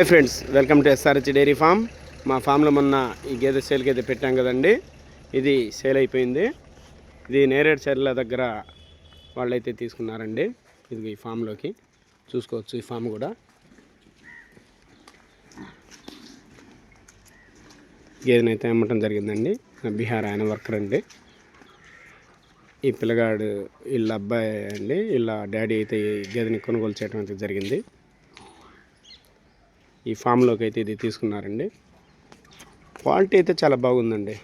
Hi friends welcome to SRH dairy farm. మా ఫామ్లో మొన్న ఈ గేదె సేల్కి అయితే పెట్టాం కదండి. ఇది సేల్ అయిపోయింది. ఇది నేరేడు చర్ల దగ్గర వాళ్ళైతే తీసుకున్నారండి. ఇది ఈ ఫామ్లోకి చూసుకోవచ్చు ఈ ఫామ్ కూడా. గేదెని అయితే అమ్మటం జరిగిందండి. బీహార్ ఆయన వర్కర్ అండి. ఈ పిల్లగాడు వీళ్ళ అబ్బాయి అండి. వీళ్ళ డాడీ అయితే ఈ గేదెని కొనుగోలు చేయడం అయితే జరిగింది. ఈ ఫామ్లోకి అయితే ఇది తీసుకున్నారండి. క్వాలిటీ అయితే చాలా బాగుందండి.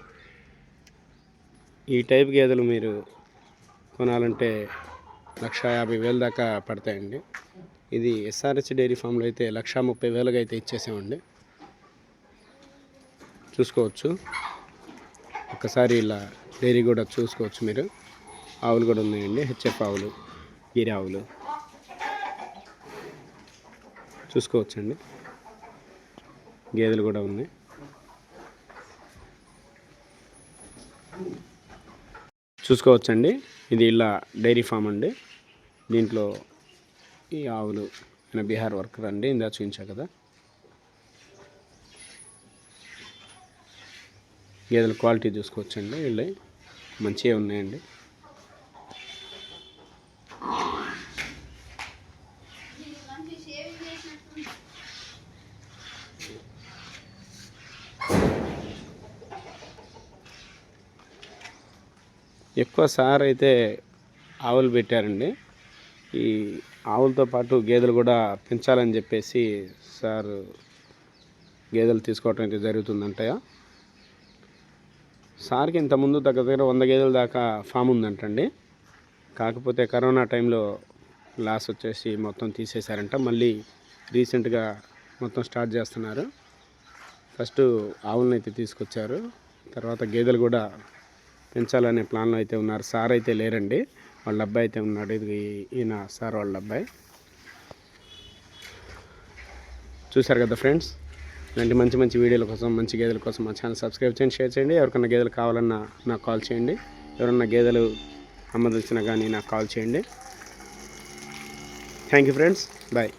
ఈ టైప్ గేదెలు మీరు కొనాలంటే లక్ష యాభై వేల దాకా పడతాయండి. ఇది ఎస్ఆర్హెచ్ డైరీ ఫామ్లో అయితే లక్ష ముప్పై వేలుగా అయితే ఇచ్చేసామండి. చూసుకోవచ్చు. ఒకసారి ఇలా డైరీ కూడా చూసుకోవచ్చు మీరు. ఆవులు కూడా ఉన్నాయండి. హెచ్ఎఫ్ ఆవులు గిరి ఆవులు. చూసుకోవచ్చండి. గేదెలు కూడా ఉన్నాయి. చూసుకోవచ్చండి. ఇది ఇలా డైరీ ఫామ్ అండి. దీంట్లో ఈ ఆవులు ఆయన బీహార్ వర్కర్ అండి. ఇందా చూపించా కదా. గేదెల క్వాలిటీ చూసుకోవచ్చండి. వీళ్ళే మంచిగా ఉన్నాయండి. ఎక్కువ సార్ అయితే ఆవులు పెట్టారండి. ఈ ఆవులతో పాటు గేదెలు కూడా పెంచాలని చెప్పేసి సార్ గేదెలు తీసుకోవటం అయితే జరుగుతుందంటయా సార్కి ఇంతకుముందు దగ్గర దగ్గర వంద గేదెల దాకా ఫామ్ ఉందంటండి. కాకపోతే కరోనా టైంలో లాస్ వచ్చేసి మొత్తం తీసేశారంట. మళ్ళీ రీసెంట్గా మొత్తం స్టార్ట్ చేస్తున్నారు. ఫస్ట్ ఆవులను అయితే తీసుకొచ్చారు. తర్వాత గేదెలు కూడా పెంచాలనే ప్లాన్లో అయితే ఉన్నారు. సార్ అయితే లేరండి. వాళ్ళ అబ్బాయి అయితే ఉన్నాడు. ఇది ఈయన సార్ వాళ్ళ అబ్బాయి. చూశారు కదా ఫ్రెండ్స్? ఇలాంటి మంచి మంచి వీడియోల కోసం మంచి గేదెల కోసం మా ఛానల్ సబ్స్క్రైబ్ చేయండి షేర్ చేయండి. ఎవరికన్నా గేదెలు కావాలన్నా నాకు కాల్ చేయండి. ఎవరన్నా గేదెలు అమ్మదలిచినా కానీ నాకు కాల్ చేయండి. Thank you friends bye